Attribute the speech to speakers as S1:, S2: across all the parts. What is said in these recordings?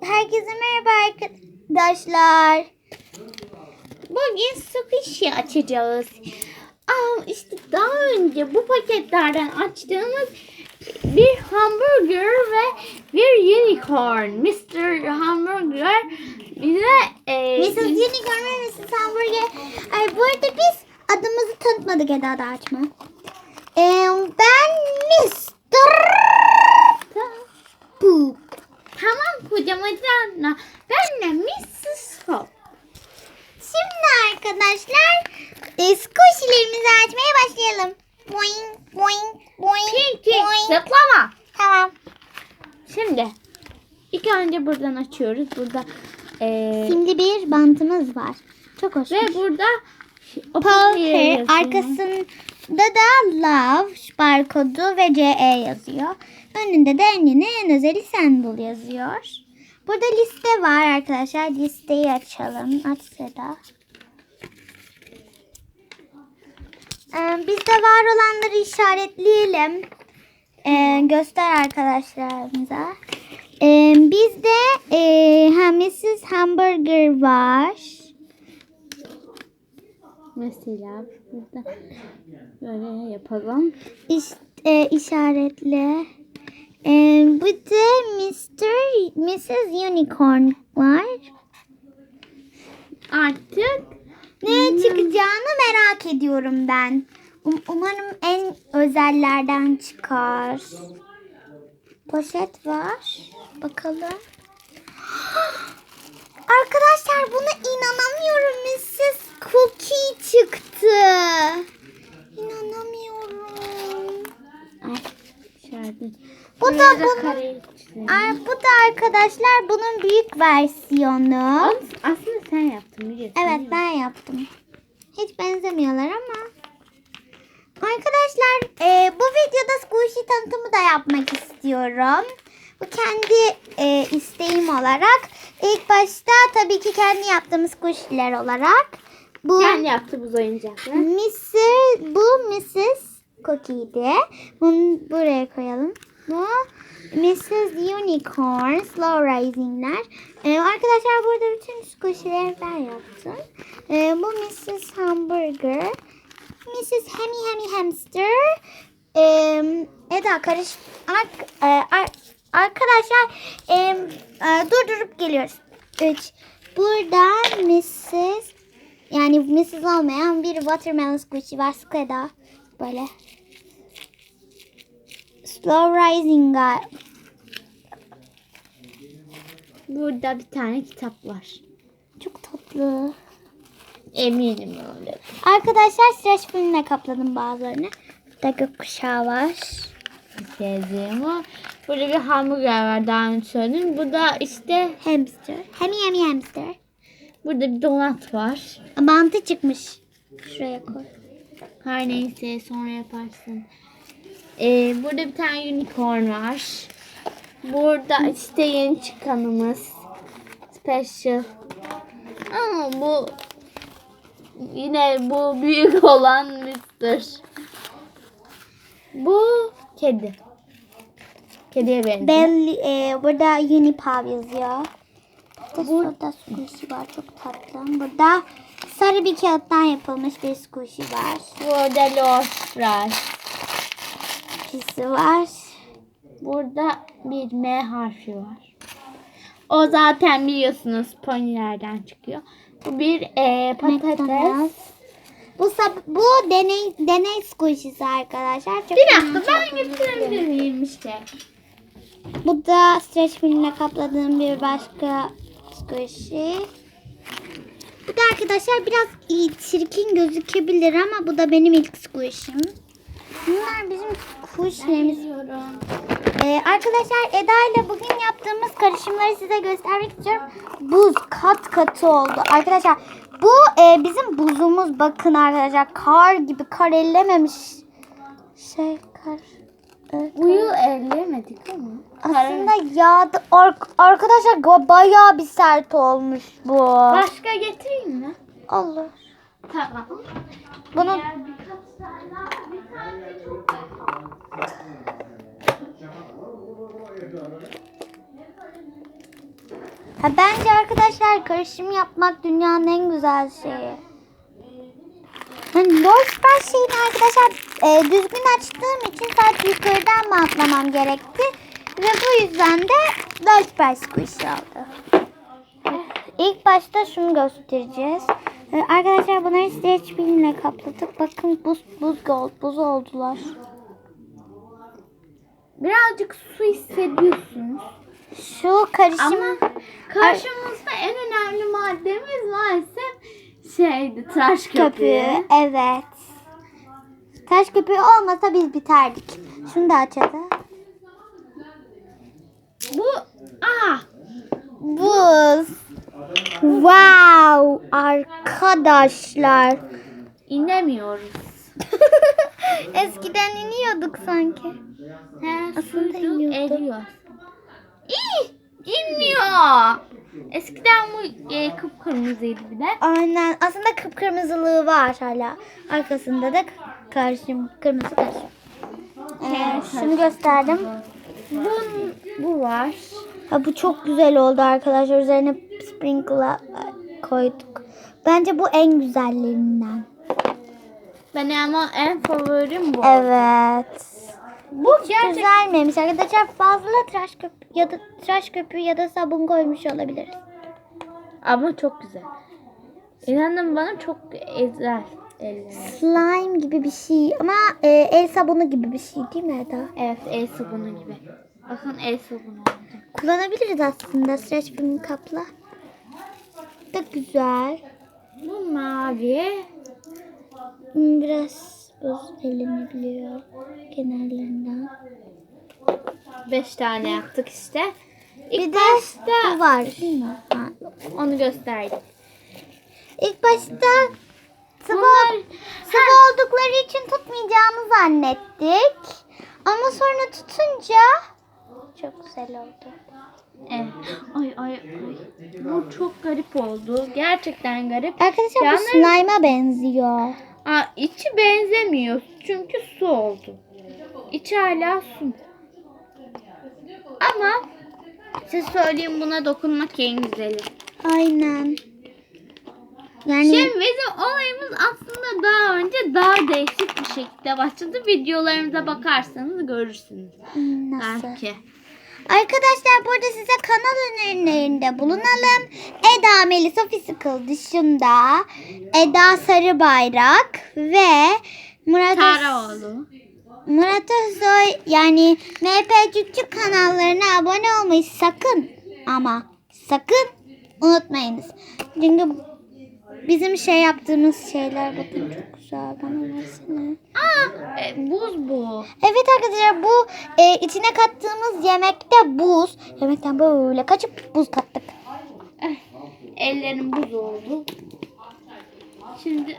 S1: herkese merhaba arkadaşlar. Bugün sushi açacağız. Aa, işte daha önce bu paketlerden açtığımız bir hamburger ve bir unicorn. Mr. Hamburger bize e,
S2: Mrs. Unicorn ve Mrs. Hamburger. Ay bu arada biz adımızı tanıtmadık Eda da açma. Ee, ben Mr. Poop.
S1: Tamam kocaman Ben de Mrs. Hop.
S2: Şimdi arkadaşlar e, squishy'lerimizi açmaya başlayalım. Boing boing boing
S1: Pinky
S2: boing.
S1: zıplama.
S2: Tamam.
S1: Şimdi ilk önce buradan açıyoruz. Burada e,
S2: Şimdi bir bantımız var. Çok hoş.
S1: ve burada
S2: Poker arkasında da Love barkodu ve CE yazıyor. Önünde de en yeni en özeli Sendul yazıyor. Burada liste var arkadaşlar. Listeyi açalım. Aç Seda. Ee, bizde var olanları işaretleyelim. Ee, göster arkadaşlarımıza. Ee, bizde e, ha, Mrs. Hamburger var.
S1: Mesela burada böyle yapalım.
S2: İşte e, işaretle. E, bu da Mr. Mrs. Unicorn var.
S1: Artık
S2: Ne çıkacağını merak ediyorum ben. Um- umarım en özellerden çıkar. Poşet var. Bakalım. Arkadaşlar buna inanamıyorum. Mrs. Cookie çıktı. İnanamıyorum.
S1: ay dışarıda.
S2: Bu da bunun-. Ay, bu da arkadaşlar bunun büyük versiyonu.
S1: As- Aslında sen yaptın biliyorsun.
S2: Evet ben yaptım. Hiç benzemiyorlar ama. Arkadaşlar e, bu videoda squishy tanıtımı da yapmak istiyorum. Bu kendi e, isteğim olarak. İlk başta tabii ki kendi yaptığım squishy'ler olarak. Bu
S1: Kendi yaptığımız oyuncaklar.
S2: Mrs. bu Mrs. Cookie'di. Bunu buraya koyalım. Bu Mrs. Unicorn Slow Rising'ler. Ee, arkadaşlar burada bütün squishy'leri ben yaptım. Ee, bu Mrs. Hamburger. Mrs. Hemi Hemi Hamster. Ee, Eda karış... Ar- e, ar- arkadaşlar e, e, durdurup geliyoruz. 3. Burada Mrs. Yani Mrs. olmayan bir watermelon squishy var. Squida. Böyle. Slow rising
S1: Burada bir tane kitap var.
S2: Çok tatlı.
S1: Eminim öyle.
S2: Arkadaşlar streç filmle kapladım bazılarını. Burada gökkuşağı var.
S1: Sevdiğim o. Burada bir hamburger var daha önce söyledim. Bu da işte
S2: Hamster. Hemi hemi hamster.
S1: burada bir donat var.
S2: Mantı çıkmış. Şuraya koy.
S1: Her neyse sonra yaparsın. Ee, burada bir tane unicorn var. Burada işte yeni çıkanımız. Special. Ama bu yine bu büyük olan Mr. Bu kedi. Kediye benziyor.
S2: Belli, e, burada Unipav yazıyor. Burada, squishy var. Çok tatlı. Burada sarı bir kağıttan yapılmış bir squishy var.
S1: Burada Lost Rush.
S2: Pisi var.
S1: Burada bir M harfi var. O zaten biliyorsunuz ponilerden çıkıyor. Bu bir e, patates.
S2: McDonald's. Bu sab- bu deney deney squishy'si arkadaşlar. Çok
S1: Bir dakika ben getirebilir miyim işte?
S2: Bu da streç filmle kapladığım bir başka squishy. Bu da arkadaşlar biraz iyi, çirkin gözükebilir ama bu da benim ilk squishy'm. Bunlar bizim squishy'lerimiz. Ee, arkadaşlar Eda ile bugün yaptığımız karışımları size göstermek istiyorum. Buz kat katı oldu. Arkadaşlar bu e, bizim buzumuz. Bakın arkadaşlar kar gibi kar ellememiş. Şey kar. Evet.
S1: Uyu ellemedik ama.
S2: Aslında yağdı. Ar- arkadaşlar bayağı bir sert olmuş bu.
S1: Başka getireyim mi?
S2: Allah.
S1: Tamam.
S2: Bunu Ha, bence arkadaşlar karışım yapmak dünyanın en güzel şeyi. Hani LOL Splash şeyini arkadaşlar e, düzgün açtığım için sadece yukarıdan mı atlamam gerekti. Ve bu yüzden de LOL Splash Squish oldu. İlk başta şunu göstereceğiz. E, arkadaşlar bunları streç filmle kapladık. Bakın buz, buz, gold, buz oldular.
S1: Birazcık su hissediyorsunuz.
S2: Şu karışım...
S1: Ama karşımızda en önemli maddemiz maalesef şeydi tıraş köpüğü.
S2: köpüğü. Evet. Taş köpüğü olmasa biz biterdik. Şunu da açalım.
S1: Bu ah
S2: Buz. Wow arkadaşlar.
S1: inemiyoruz.
S2: Eskiden iniyorduk sanki.
S1: He,
S2: Aslında
S1: suyu
S2: iniyordu.
S1: eriyor. İyi, inmiyor. Eskiden bu e, kıpkırmızıydı bir de.
S2: Aynen. Aslında kıpkırmızılığı var hala. Arkasında da karışım, kırmızı karışım. Ee, şunu gösterdim.
S1: Bu, bu var.
S2: Ha, bu çok güzel oldu arkadaşlar. Üzerine sprinkle koyduk. Bence bu en güzellerinden.
S1: Ben ama en favorim bu.
S2: Evet.
S1: Bu gerçek.
S2: Güzelmemiş arkadaşlar. Fazla tıraş köpüğü ya da tıraş köpüğü ya da sabun koymuş olabiliriz.
S1: Ama çok güzel. İnanın bana çok güzel ellerine.
S2: Slime gibi bir şey ama e, el sabunu gibi bir şey değil mi Eda?
S1: Evet el sabunu gibi. Bakın el sabunu oldu.
S2: Kullanabiliriz aslında stretch film kapla. Da güzel.
S1: Bu mavi.
S2: Hmm, Biraz buz elinebiliyor kenarlarından.
S1: Beş tane yaptık işte.
S2: Bir
S1: İlk
S2: de
S1: başta
S2: bu var? Ha.
S1: onu gösterdik.
S2: İlk başta sıvı,
S1: Bunlar-
S2: sıvı oldukları için tutmayacağını zannettik. Ama sonra tutunca çok güzel oldu.
S1: Evet. Ay ay ay. Bu çok garip oldu. Gerçekten garip.
S2: Arkadaşlar bu
S1: Yalnız-
S2: slime'a benziyor.
S1: Aa, içi benzemiyor. Çünkü su oldu. İçi hala su. Ama size söyleyeyim buna dokunmak en güzeli.
S2: Aynen. Yani
S1: Şimdi bizim olayımız aslında daha önce daha değişik bir şekilde başladı. Videolarımıza bakarsanız görürsünüz.
S2: nasıl?
S1: Belki.
S2: Arkadaşlar burada size kanal önerilerinde bulunalım. Eda Melisa Physical dışında Eda Sarıbayrak ve Murat,
S1: Taraoğlu.
S2: Murat Özsoy yani MP Cükçük kanallarına abone olmayı sakın ama sakın unutmayınız. Çünkü bizim şey yaptığımız şeyler bakın çok güzel bana versene.
S1: Aa, e, buz bu.
S2: Evet arkadaşlar bu e, içine kattığımız yemekte buz. Yemekten böyle kaçıp buz kattık.
S1: Eh, ellerim buz oldu. Şimdi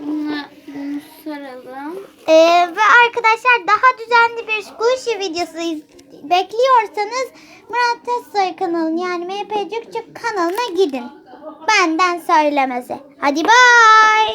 S1: bunu, bunu saralım.
S2: E, ve arkadaşlar daha düzenli bir squishy videosu bekliyorsanız Murat Özsoy kanalına yani MP Cükcük kanalına gidin. Benden söylemesi. Hadi bay.